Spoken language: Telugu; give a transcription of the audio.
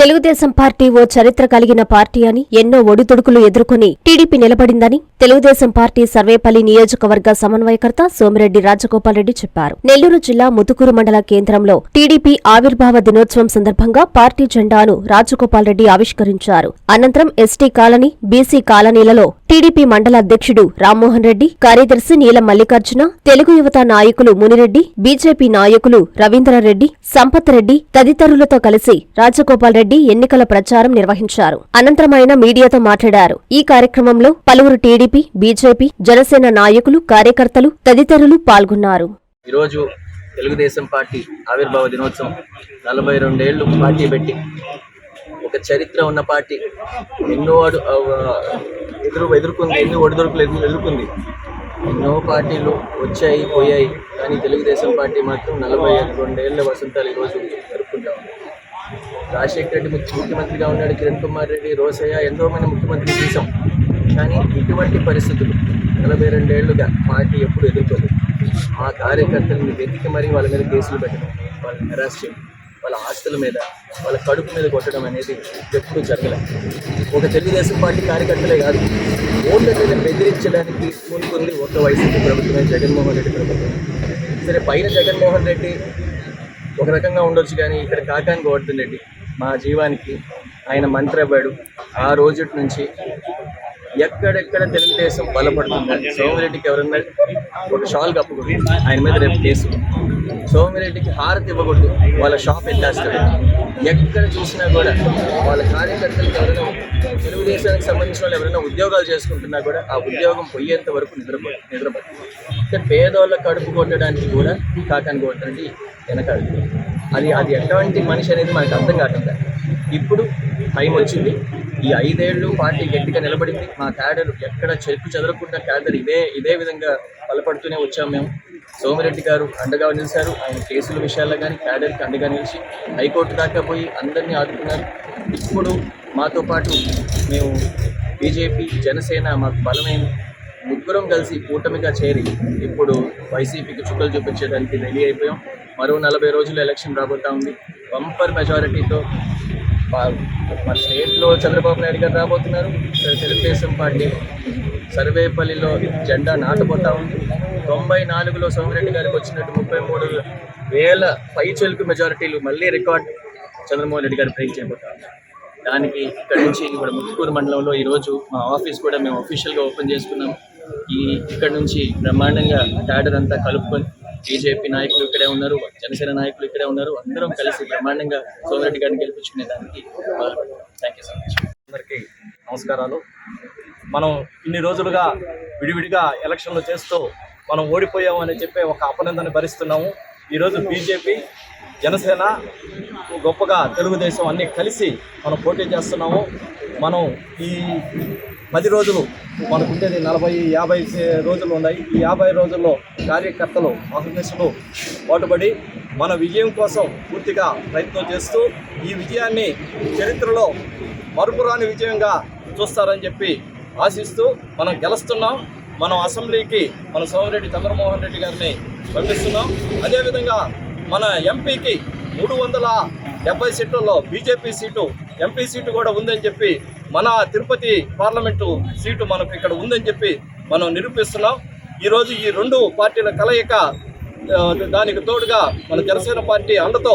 తెలుగుదేశం పార్టీ ఓ చరిత్ర కలిగిన పార్టీ అని ఎన్నో ఒడిదుడుకులు ఎదుర్కొని టీడీపీ నిలబడిందని తెలుగుదేశం పార్టీ సర్వేపల్లి నియోజకవర్గ సమన్వయకర్త సోమిరెడ్డి రాజగోపాల్ రెడ్డి చెప్పారు. నెల్లూరు జిల్లా ముతుకూరు మండల కేంద్రంలో టీడీపీ ఆవిర్భావ దినోత్సవం సందర్భంగా పార్టీ జెండాను రాజగోపాల్ రెడ్డి ఆవిష్కరించారు. అనంతరం ఎస్టీ కాలనీ బీసీ కాలనీలలో టీడీపీ మండల అధ్యక్షుడు రామ్మోహన్ రెడ్డి కార్యదర్శి నీలం మల్లికార్జున తెలుగు యువత నాయకులు మునిరెడ్డి బీజేపీ నాయకులు రవీంద్రరెడ్డి సంపత్ రెడ్డి తదితరులతో కలిసి రాజగోపాల్ రెడ్డి ఎన్నికల ప్రచారం నిర్వహించారు. అనంతరం ఆయన మీడియాతో మాట్లాడారు. ఈ కార్యక్రమంలో పలువురు టీడీపీ బీజేపీ జనసేన నాయకులు కార్యకర్తలు తదితరులు పాల్గొన్నారు. ఈరోజు తెలుగుదేశం పార్టీ ఆవిర్భావ దినోత్సవం. నలభై రెండేళ్ళు పార్టీ పెట్టి ఒక చరిత్ర ఉన్న పార్టీ. ఎన్నో ఎదురు ఎదుర్కొంది ఎన్ని ఒడిదొడుకులు ఎదుర్కొంది. ఎన్నో పార్టీలు వచ్చాయి పోయాయి కానీ తెలుగుదేశం పార్టీ మాత్రం నలభై రెండేళ్ళ వసంతాలు ఈరోజు జరుపుకుంటా ఉంది. రాజశేఖర రెడ్డి ముఖ్యమంత్రిగా ఉన్నాడు కిరణ్ కుమార్ రెడ్డి రోసయ్య ఎంతోమంది ముఖ్యమంత్రి చేశాం. కానీ ఇటువంటి పరిస్థితులు నలభై రెండేళ్ళుగా పార్టీ ఎప్పుడు ఎదుర్కోదు ఆ కార్యకర్తలను వెతికి మరీ వాళ్ళ మీద కేసులు పెట్టడం వాళ్ళని హెరాస్ చేయడం. వాళ్ళ ఆస్తుల మీద వాళ్ళ కడుపు మీద కొట్టడం అనేది ఎప్పుడూ జరగలేదు ఒక తెలుగుదేశం పార్టీ కార్యకర్తలే కాదు ఓట్ల మీద బెదిరించడానికి ముందుకుంది ఒక వైసీపీ ప్రభుత్వమే జగన్మోహన్ రెడ్డి ప్రభుత్వం. సరే పైన జగన్మోహన్ రెడ్డి ఒక రకంగా ఉండొచ్చు కానీ ఇక్కడ కాకాని గోవర్ధన్ రెడ్డి మా జీవానికి ఆయన మంత్రి అవ్వాడు ఆ రోజు నుంచి ఎక్కడెక్కడ తెలుగుదేశం బలపడుతుంది సోమిరెడ్డికి ఎవరన్నా ఒక షాల్ కప్పుకుంటుంది ఆయన మీద రేపు కేసు. సోమిరెడ్డికి హారతి ఇవ్వకూడదు. వాళ్ళ షాప్ ఎత్తేస్తారు. ఎక్కడ చూసినా కూడా వాళ్ళ కార్యకర్తలకు ఎవరైనా తెలుగుదేశానికి సంబంధించిన వాళ్ళు ఎవరైనా ఉద్యోగాలు చేసుకుంటున్నా కూడా ఆ ఉద్యోగం పోయేంత వరకు నిద్రపో నిద్రపడు అంటే పేదోళ్ళ కడుపు కొట్టడానికి కూడా కాకాని కొట్టండి వెనకాడు అది అది ఎటువంటి మనిషి అనేది మనకు అర్థం కాకుండా ఇప్పుడు టైం వచ్చింది. ఈ ఐదేళ్ళు పార్టీ గట్టిగా నిలబడింది. మా క్యాడర్ ఎక్కడ చెరుకు చెదరకుండా క్యాడర్ ఇదే ఇదే విధంగా బలపడుతూనే వచ్చాం మేము. సోమిరెడ్డి గారు అండగా నిలిచారు. ఆయన కేసుల విషయాల్లో కానీ క్యాడర్కి అండగా నిలిచి హైకోర్టు దాకా పోయి అందరినీ ఆదుకున్నారు. ఇప్పుడు మాతో పాటు మేము బీజేపీ జనసేన మాకు బలమైన ముగ్గురం కలిసి కూటమిగా చేరి ఇప్పుడు వైసీపీకి చుక్కలు చూపించడానికి రెడీ అయిపోయాం. మరో నలభై రోజులు ఎలక్షన్ రాబోతా ఉంది. బంపర్ మెజారిటీతో మన స్టేట్లో చంద్రబాబు నాయుడు గారు రాబోతున్నారు. తెలుగుదేశం పార్టీ సర్వేపల్లిలో జెండా నాటబోతా ఉంది. తొంభై నాలుగులో సోమిరెడ్డి గారికి వచ్చినట్టు ముప్పై మూడు వేల పైచెలుకు మెజారిటీలు మళ్ళీ రికార్డ్ చంద్రమోహన్ రెడ్డి గారు బ్రేక్ చేయబోతా దానికి ఇక్కడ నుంచి ఇక్కడ ముత్తుకూరు మండలంలో ఈరోజు మా ఆఫీస్ కూడా మేము అఫీషియల్గా ఓపెన్ చేసుకున్నాం ఈ ఇక్కడ నుంచి బ్రహ్మాండంగా క్యాడర్ అంతా కలుపుకొని బీజేపీ నాయకులు ఇక్కడే ఉన్నారు జనసేన నాయకులు ఇక్కడే ఉన్నారు. అందరం కలిసి బ్రహ్మాండంగా సోమిరెడ్డి గారిని గెలిపించుకునే దానికి థ్యాంక్ యూ సో మచ్ అందరికీ నమస్కారాలు. మనం ఇన్ని రోజులుగా విడివిడిగా ఎలక్షన్లు చేస్తూ మనం ఓడిపోయామని చెప్పే ఒక అపనిందని భరిస్తున్నాము. ఈరోజు బీజేపీ జనసేన గొప్పగా తెలుగుదేశం అన్నీ కలిసి మనం పోటీ చేస్తున్నాము. మనం ఈ పది రోజులు మనకు ఉండేది నలభై యాభై రోజులు ఉన్నాయి. ఈ యాభై రోజుల్లో కార్యకర్తలు ఆఫీసులు పాటుపడి మన విజయం కోసం పూర్తిగా ప్రయత్నం చేస్తూ ఈ విజయాన్ని చరిత్రలో మరుపురాని విజయంగా చూస్తారని చెప్పి ఆశిస్తూ మనం గెలుస్తున్నాం. మనం అసెంబ్లీకి మన సోమిరెడ్డి చంద్రమోహన్ రెడ్డి గారిని పంపిస్తున్నాం. అదేవిధంగా మన ఎంపీకి మూడు వందల డెబ్బై సీట్లలో బీజేపీ సీటు ఎంపీ సీటు కూడా ఉందని చెప్పి మన తిరుపతి పార్లమెంటు సీటు మనకు ఇక్కడ ఉందని చెప్పి మనం నిరూపిస్తున్నాం. ఈరోజు ఈ రెండు పార్టీల కలయిక దానికి తోడుగా మన జనసేన పార్టీ అండతో